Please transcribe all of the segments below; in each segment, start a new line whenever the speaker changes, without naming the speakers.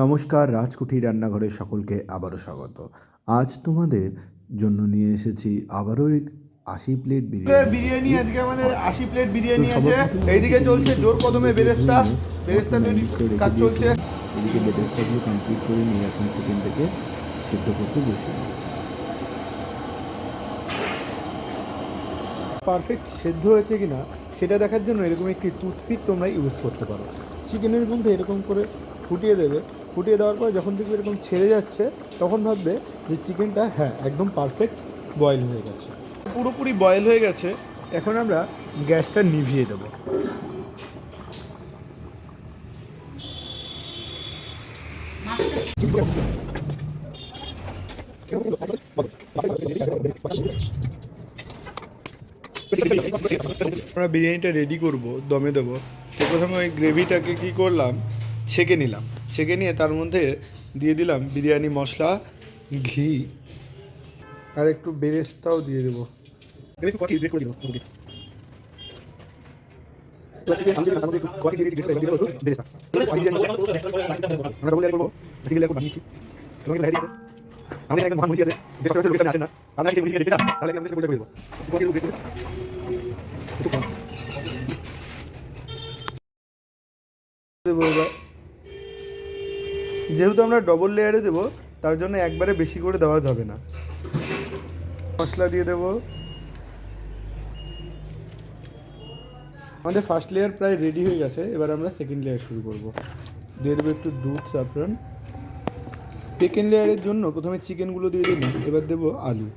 নমস্কার রাজকুঠি রান্নাঘরের সকলকে আবারও স্বাগত। আজ তোমাদের জন্য নিয়ে এসেছি আবারও আশি প্লেট
প্লেট
বিরিয়ানি
বিরিয়ানি আজকে আমাদের আশি প্লেট বিরিয়ানি আছে। এইদিকে
চিকেন
চলছে জোর কদমে বেরেস্তা। বেরেস্তা তৈরি কাজ চলছে।
এদিকে বেরেস্তাগুলো কমপ্লিট করে নিয়ে এখন চিকেনটাকে সিদ্ধ করতে বসিয়ে দিয়েছি।
পারফেক্ট সেদ্ধ হয়েছে কিনা? সেটা দেখার জন্য এরকম একটি টুথপিক তোমরা ইউজ করতে পারো। চিকেনের মধ্যে এরকম করে ফুটিয়ে দেবে। ফুটিয়ে দেওয়ার পর যখন দেখবে এরকম ছেড়ে যাচ্ছে, তখন ভাববে যে চিকেনটা হ্যাঁ একদম পারফেক্ট বয়েল হয়ে গেছে। পুরোপুরি বয়েল হয়ে গেছে, এখন আমরা গ্যাসটা নিভিয়ে দেবো। আমরা বিরিয়ানিটা রেডি করব, দমে দেবো। তো প্রথমে ওই গ্রেভিটাকে কি করলাম? ছেঁকে নিলাম। ছেঁকে নিয়ে তার মধ্যে দিয়ে দিলাম বিরিয়ানি মশলা, ঘি, আর একটু বেরেস্তাও দিয়ে দেবো। আমরা যেহেতু আমরা ডবল লেয়ারে দেবো, তার জন্য একবারে বেশি করে দেওয়া যাবে না। মশলা দিয়ে দেবো। আমাদের ফার্স্ট লেয়ার প্রায় রেডি হয়ে গেছে, এবার আমরা সেকেন্ড লেয়ার শুরু করব। দিয়ে দেবো একটু দুধ সাফরান সেকেন্ড লেয়ারের জন্য প্রথমে চিকেনগুলো দিয়ে দেবো এবার দেবো আলু।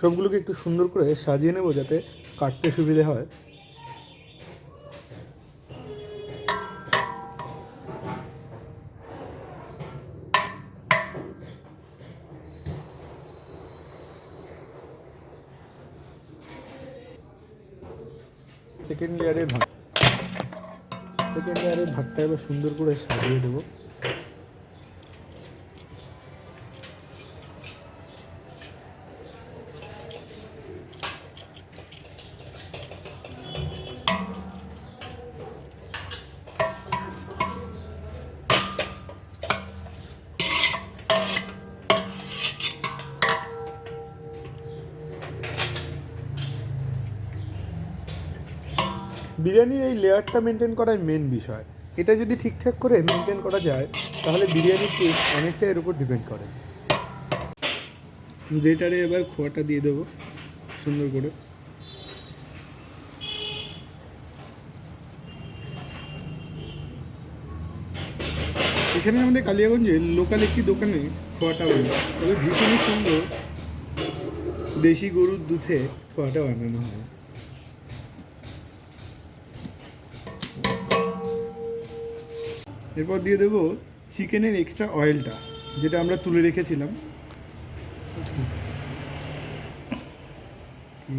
সবগুলোকে একটু সুন্দর করে সাজিয়ে নেব যাতে কাটতে সুবিধে হয়। সেকেন্ড লেয়ারে ভাত। সেকেন্ড লেয়ারে ভাতটা এবার সুন্দর করে সাজিয়ে দেবো। বিরিয়ানির এই লেয়ারটা মেনটেন করাই মেন বিষয়। এটা যদি ঠিকঠাক করে মেনটেন করা যায়, তাহলে বিরিয়ানির টেস্ট অনেকটা এর উপর ডিপেন্ড করে। গ্রেটারে এবার খোয়াটা দিয়ে দেবো, সুন্দর করে। এখানে আমাদের কালিয়াগঞ্জে লোকাল একটি দোকানে খোয়াটা বানায় তবে ভীষণই সুন্দর দেশি গরুর দুধে খোয়াটা বানানো হয়। এরপর দিয়ে দেবো চিকেনের এক্সট্রা অয়েলটা যেটা আমরা তুলে রেখেছিলাম। কি?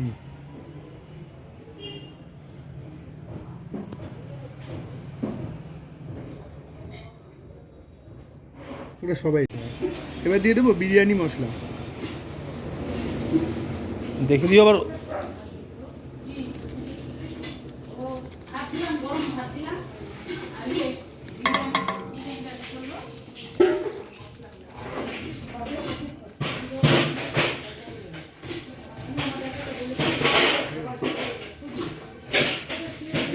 ওটা সবাই এবার দিয়ে দেবো বিরিয়ানি মশলা।
দেখে দিও আবার।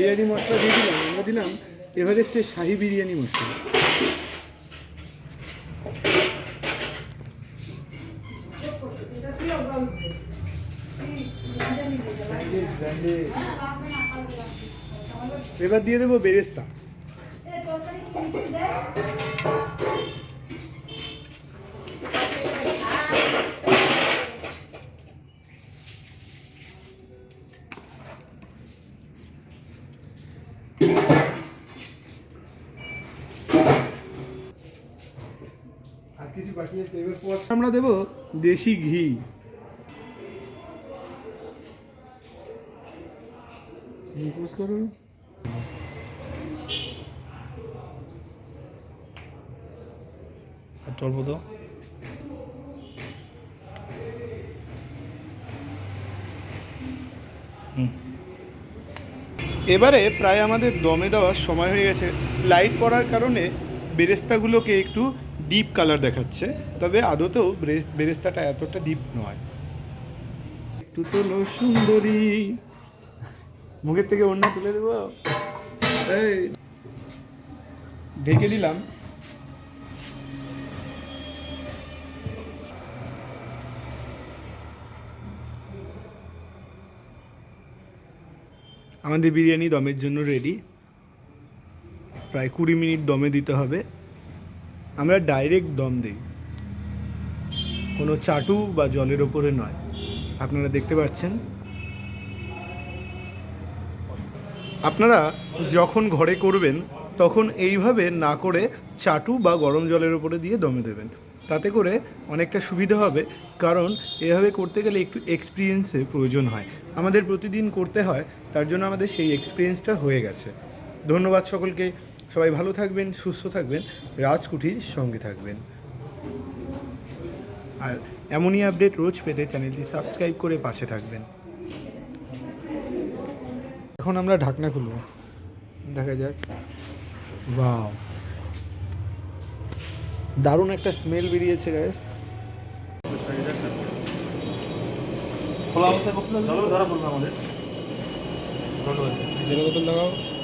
বিরিয়ানি মশলা দিয়ে দিলাম আমরা দিলাম এভারেস্টের শাহি বিরিয়ানি মশলা। এবার দিয়ে দেবো বেরেস্তা। আমরা দেবো দেশি ঘি।
অল্প
এবারে প্রায় আমাদের দমে দেওয়ার সময় হয়ে গেছে। লাইট পড়ার কারণে বেরেস্তাগুলোকে একটু ডিপ কালার দেখাচ্ছে তবে আদতেও বেরেস- বেরেস্তাটা এতটা ডিপ নয়। একটু তোলো সুন্দরী। মুখের থেকে অন্য তুলে দেবো? এই ঢেকে দিলাম। আমাদের বিরিয়ানি দমের জন্য রেডি প্রায় কুড়ি মিনিট দমে দিতে হবে। আমরা ডাইরেক্ট দম দিই। কোনো চাটু বা জলের ওপরে নয়। আপনারা দেখতে পাচ্ছেন। আপনারা যখন ঘরে করবেন, তখন এইভাবে না করে চাটু বা গরম জলের ওপরে দিয়ে দমে দেবেন। তাতে করে অনেকটা সুবিধা হবে, কারণ এভাবে করতে গেলে একটু এক্সপিরিয়েন্সের প্রয়োজন হয়। আমাদের প্রতিদিন করতে হয়, তার জন্য আমাদের সেই এক্সপিরিয়েন্সটা হয়ে গেছে। ধন্যবাদ সকলকে। সবাই ভালো থাকবেন সুস্থ থাকবেন রাজকুঠির সঙ্গে থাকবেন। আর এমনই আপডেট রোজ পেতে চ্যানেলটি সাবস্ক্রাইব করে পাশে থাকবেন। এখন আমরা ঢাকনা খুলব। দেখা যাক। বাও দারুণ একটা স্মেল বেরিয়েছে গ্যাস
খোলা অবস্থায় বসলে ধরা পড়বে আমাদের।
জলের বোতল লাগাও।